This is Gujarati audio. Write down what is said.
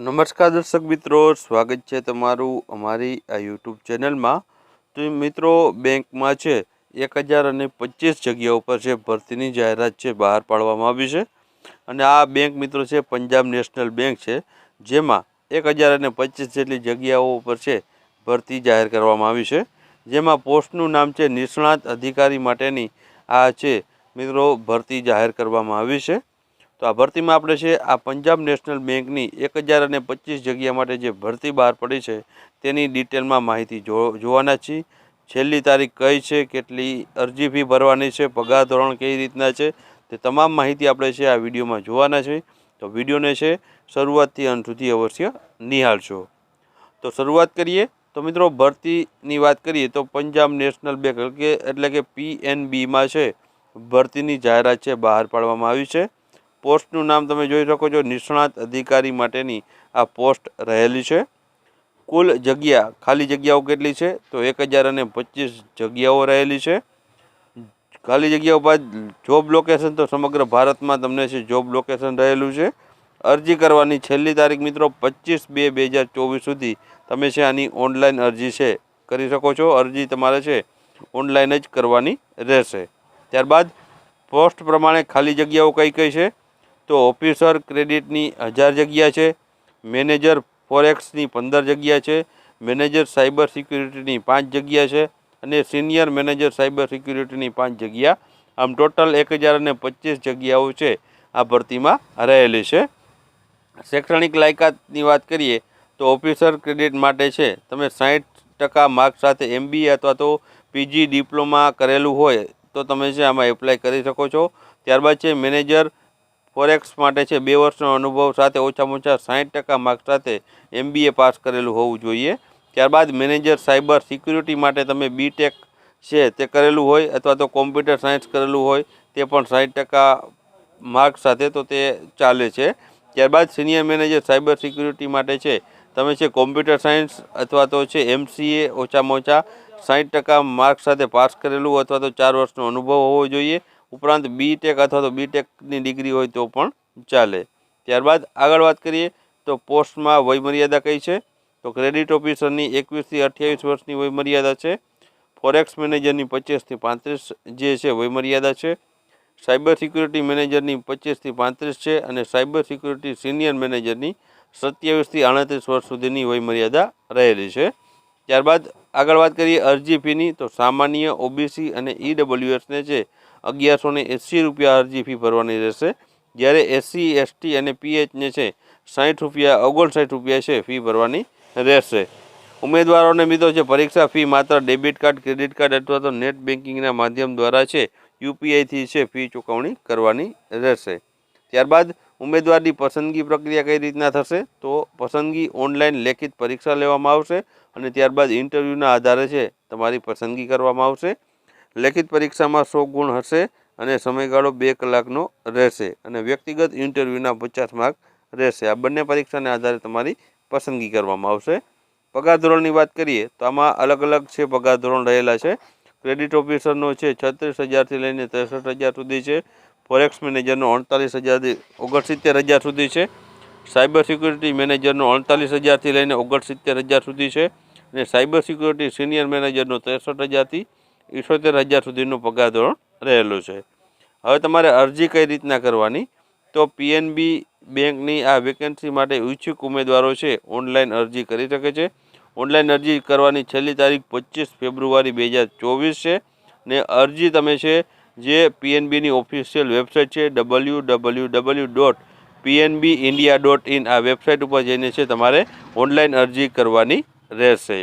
નમસ્કાર દર્શક મિત્રો, સ્વાગત છે તમારું અમારી આ યુટ્યુબ ચેનલમાં. તો મિત્રો, બેંકમાં છે, એક હજાર અને પચીસ જગ્યા ઉપર છે, ભરતીની જાહેરાત છે, બહાર પાડવામાં આવી છે. અને આ બેંક મિત્રો છે, પંજાબ નેશનલ બેંક છે, જેમાં એક હજાર અને પચીસ જેટલી જગ્યાઓ ઉપર છે, ભરતી જાહેર કરવામાં આવી છે. જેમાં પોસ્ટનું નામ છે, નિષ્ણાત અધિકારી માટેની આ છે, મિત્રો, ભરતી જાહેર કરવામાં આવી છે. તો આ ભરતીમાં આપણે છે, આ પંજાબ નેશનલ બેંકની એક હજાર અને પચીસ જગ્યા માટે જે ભરતી બહાર પડી છે, તેની ડિટેલમાં માહિતી જોવાના છીએ. છેલ્લી તારીખ કઈ છે, કેટલી અરજી ફી ભરવાની છે, પગાર ધોરણ કઈ રીતના છે, તે તમામ માહિતી આપણે છે, આ વિડીયોમાં જોવાના છે તો વિડીયોને છે, શરૂઆતથી અંત સુધી અવશ્ય નિહાળશો તો શરૂઆત કરીએ. તો મિત્રો, ભરતીની વાત કરીએ તો પંજાબ નેશનલ બેંક એટલે કે પીએનબીમાં છે, ભરતીની જાહેરાત છે, બહાર પાડવામાં આવી છે. પોસ્ટનું નામ તમે જોઈ શકો છો, નિષ્ણાત અધિકારી માટેની આ પોસ્ટ રહેલી છે. કુલ જગ્યા, ખાલી જગ્યાઓ કેટલી છે? તો એક હજાર અને પચીસ જગ્યાઓ રહેલી છે. ખાલી જગ્યાઓ બાદ જોબ લોકેશન તો સમગ્ર ભારતમાં તમને છે, જોબ લોકેશન રહેલું છે. અરજી કરવાની છેલ્લી તારીખ મિત્રો પચીસ બે બે હજાર ચોવીસ સુધી તમે છે, આની ઓનલાઈન અરજી છે, કરી શકો છો. અરજી તમારે છે, ઓનલાઈન જ કરવાની રહેશે. ત્યારબાદ પોસ્ટ પ્રમાણે ખાલી જગ્યાઓ કઈ કઈ છે? તો ઓફિસર ક્રેડિટની હજાર જગ્યા છે, મેનેજર ફોરેક્સની પંદર જગ્યા છે, મેનેજર સાયબર સિક્યુરિટીની પાંચ જગ્યા છે અને સિનિયર મેનેજર સાયબર સિક્યુરિટીની પાંચ જગ્યા. આમ ટોટલ એક હજાર અને પચીસ જગ્યાઓ છે આ ભરતીમાં રહેલી છે. શૈક્ષણિક લાયકાતની વાત કરીએ તો ઓફિસર ક્રેડિટ માટે છે, તમે સાઠ ટકા માર્ક સાથે એમબીએ અથવા તો પીજી ડિપ્લોમા કરેલું હોય તો તમે છે આમાં એપ્લાય કરી શકો છો. ત્યારબાદ છે મેનેજર ફોરેક્સ માટે છે બે વર્ષનો અનુભવ સાથે ઓછામાં ઓછા સાઠ ટકા માર્ક્સ સાથે એમબીએ પાસ કરેલું હોવું જોઈએ. ત્યારબાદ મેનેજર સાયબર સિક્યુરિટી માટે તમે બીટેક છે તે કરેલું હોય અથવા તો કોમ્પ્યુટર સાયન્સ કરેલું હોય તે પણ સાઠ ટકા માર્ક સાથે તો તે ચાલે છે. ત્યારબાદ સિનિયર મેનેજર સાયબર સિક્યુરિટી માટે છે તમે છે કોમ્પ્યુટર સાયન્સ અથવા તો છે એમસીએ ઓછામાં ઓછા સાઠ ટકા માર્ક્સ સાથે પાસ કરેલું અથવા તો ચાર વર્ષનો અનુભવ હોવો જોઈએ. ઉપરાંત બીટેક અથવા તો બીટેકની ડિગ્રી હોય તો પણ ચાલે. ત્યારબાદ આગળ વાત કરીએ તો પોસ્ટમાં વયમર્યાદા કઈ છે? તો ક્રેડિટ ઓફિસરની એકવીસથી અઠ્યાવીસ વર્ષની વયમર્યાદા છે. ફોરેક્સ મેનેજરની પચીસથી પાંત્રીસ જે છે વયમર્યાદા છે. સાયબર સિક્યુરિટી મેનેજરની પચીસથી પાંત્રીસ છે અને સાયબર સિક્યુરિટી સિનિયર મેનેજરની સત્યાવીસથી આડત્રીસ વર્ષ સુધીની વયમર્યાદા રહેલી છે. ત્યારબાદ આગળ વાત કરીએ અરજી ફીની તો સામાન્ય ઓબીસી અને ઈડબ્લ્યુએસને છે. અગિયારસો ને એંસી રૂપિયા અરજી ફી ભરવાની રહેશે. જ્યારે એસસી, એસટી અને પીએચને છે સાઠ રૂપિયા, ઓગણસાઠ રૂપિયા છે ફી ભરવાની રહેશે. ઉમેદવારોને મિત્રો છે પરીક્ષા ફી માત્ર ડેબિટ કાર્ડ, ક્રેડિટ કાર્ડ અથવા તો નેટ બેન્કિંગના માધ્યમ દ્વારા છે, યુપીઆઈથી છે ફી ચૂકવણી કરવાની રહેશે. ત્યારબાદ ઉમેદવારની પસંદગી પ્રક્રિયા કઈ રીતના થશે? તો પસંદગી ઓનલાઈન લેખિત પરીક્ષા લેવામાં આવશે અને ત્યારબાદ ઇન્ટરવ્યૂના આધારે છે, તમારી પસંદગી કરવામાં આવશે. લેખિત પરીક્ષામાં સો ગુણ હશે અને સમયગાળો બે કલાકનો રહેશે અને વ્યક્તિગત ઇન્ટરવ્યૂના પચાસ માર્ક રહેશે. આ બંને પરીક્ષાને આધારે તમારી પસંદગી કરવામાં આવશે. પગાર ધોરણની વાત કરીએ તો આમાં અલગ અલગ છે પગાર ધોરણ રહેલા છે. ક્રેડિટ ઓફિસરનો છે છત્રીસ હજારથી લઈને ત્રેસઠ હજાર સુધી છે. ફોરેક્સ મેનેજરનો અડતાલીસ હજારથી ઓગણસિત્તેર હજાર સુધી છે. સાયબર સિક્યુરિટી મેનેજરનો અડતાલીસ હજારથી લઈને ઓગણસિત્તેર હજાર સુધી છે. અને સાયબર સિક્યુરિટી સિનિયર મેનેજરનો ત્રેસઠ હજારથી ઇઠોતેર હજાર સુધીનો પગાર ધોરણ રહેલું છે. હવે તમારે અરજી કઈ રીતના કરવાની? તો પીએનબી બેંકની આ વેકેન્સી માટે ઈચ્છુક ઉમેદવારો છે, ઓનલાઈન અરજી કરી શકે છે. ઓનલાઈન અરજી કરવાની છેલ્લી તારીખ પચીસ ફેબ્રુઆરી બે હજાર ચોવીસ છે ને અરજી તમે છે, જે પીએનબીની ઓફિશિયલ વેબસાઇટ છે W W W dot PNB India dot in આ વેબસાઇટ ઉપર જઈને છે, તમારે ઓનલાઈન અરજી કરવાની રહેશે.